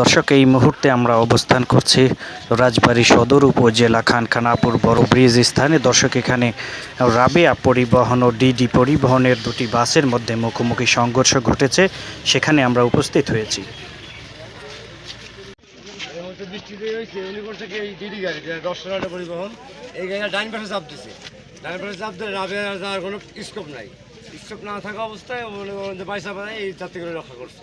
দর্শক, এই মুহূর্তে আমরা অবস্থান করছি রাজবাড়ী সদর উপজেলা খানখানাপুর বড় ব্রিজ স্থানে। দর্শক, এখানে রাবেয়া পরিবহন ও ডিডি পরিবহনের দুটি বাসের মধ্যে মুখোমুখি সংঘর্ষ ঘটেছে। সেখানে আমরা উপস্থিত হয়েছি। স্কোপ না থাকা অবস্থায় এই যাত্রীগুলো রক্ষা করছে।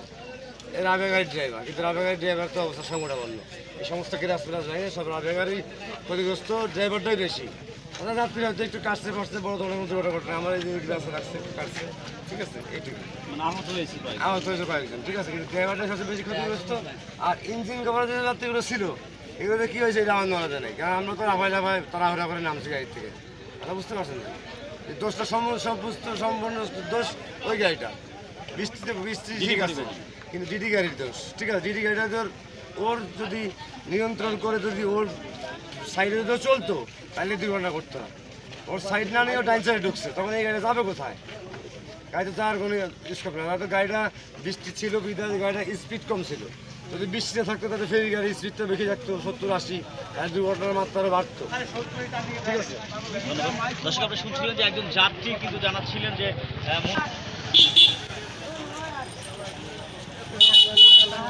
রাবে গাড়ির ড্রাইভার কিন্তু রাবে গাড়ির ড্রাইভার তো অবস্থা সংকটাপন্ন। এই সমস্ত ফিরাজ নাই সব রাবে গাড়ি ক্ষতিগ্রস্ত ড্রাইভারটাই বেশি। আমরা যাত্রীরা হয়তো একটু কাটছে পারছে বড় ধরনের মধ্যে ওটা ঘটনা আমার এই যে গ্লাসে রাখছে কাটছে। ঠিক আছে? এইটুকু। আহত হয়েছে কয়েকজন। ঠিক আছে? কিন্তু ড্রাইভারটাই সবচেয়ে বেশি ক্ষতিগ্রস্ত। আর ইঞ্জিন কভার যে যাত্রীগুলো ছিল এগুলো কী হয়েছে এটা আমার যায় নাই। কারণ আমরা তো রাফাই রাফাই তাড়াহুড়া করে নামছি গাড়ি থেকে। কথা বুঝতে পারছেন না? এই দোষটা সম্পূর্ণ সম্পূর্ণ দোষ ওই গাড়িটা। বৃষ্টিতে বৃষ্টি ঠিক আছে। কিন্তু ডিডি গাড়ির দোষ। ঠিক আছে ডিডি গাড়িটা তোর ওর যদি নিয়ন্ত্রণ করে, যদি ওর সাইডে যদি চলতো, তাহলে ঘণ্টা করতো না ওর সাইড না নিয়ে ও ডাইন সাইডে ঢুকছে, তখন এই গাড়িটা যাবে কোথায়? গাড়িতে যাওয়ার কোনো স্কোপ না হয়তো গাড়িটা বৃষ্টি ছিল বিধায় গাড়িটা স্পিড কম ছিল। যদি বৃষ্টিতে থাকতো, তাহলে ফেরি গাড়ির স্পিডটা বেশি থাকতো, সত্তর, আশি, আর দুর্ঘটনার মাত্রা আরও বাড়তো। ঠিক আছে? দর্শক, আপনি শুনছিলেন যে একজন যাত্রী কিন্তু জানাচ্ছিলেন যে